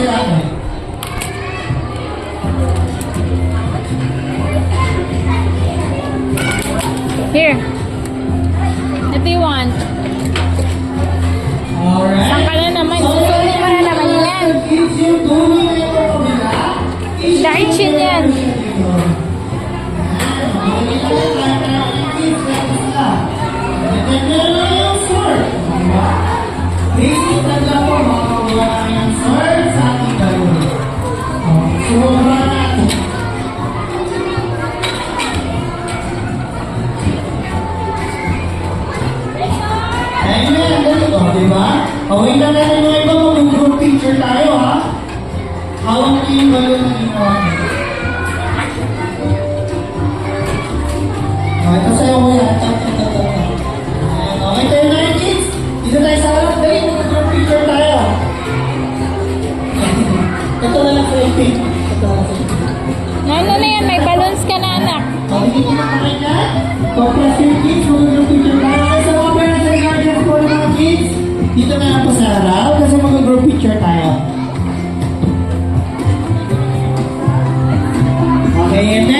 sila. Here. Ito yung want. Alright. Saan ka na naman? Susunin mo na naman yan. Pagkabila. Daichin yan. Basic na Okay na natin yung iba, mag-group picture tayo, ha? Hawak niyo yung balon na ginawa niyo. Okay, ito sa'yo ko yan. Tap, tap, Okay tayo na yun, kids. Dito tayo sa harap. Dali, mag-group picture tayo. Ito na lang sa'yo, Pink. Ito na lang sa'yo. Ano na yan? May balloons ka na anak. Okay, dito na kami na. Pag-press yung kids, dito na lang po sa harap kasi mag-group picture tayo. Okay, and then,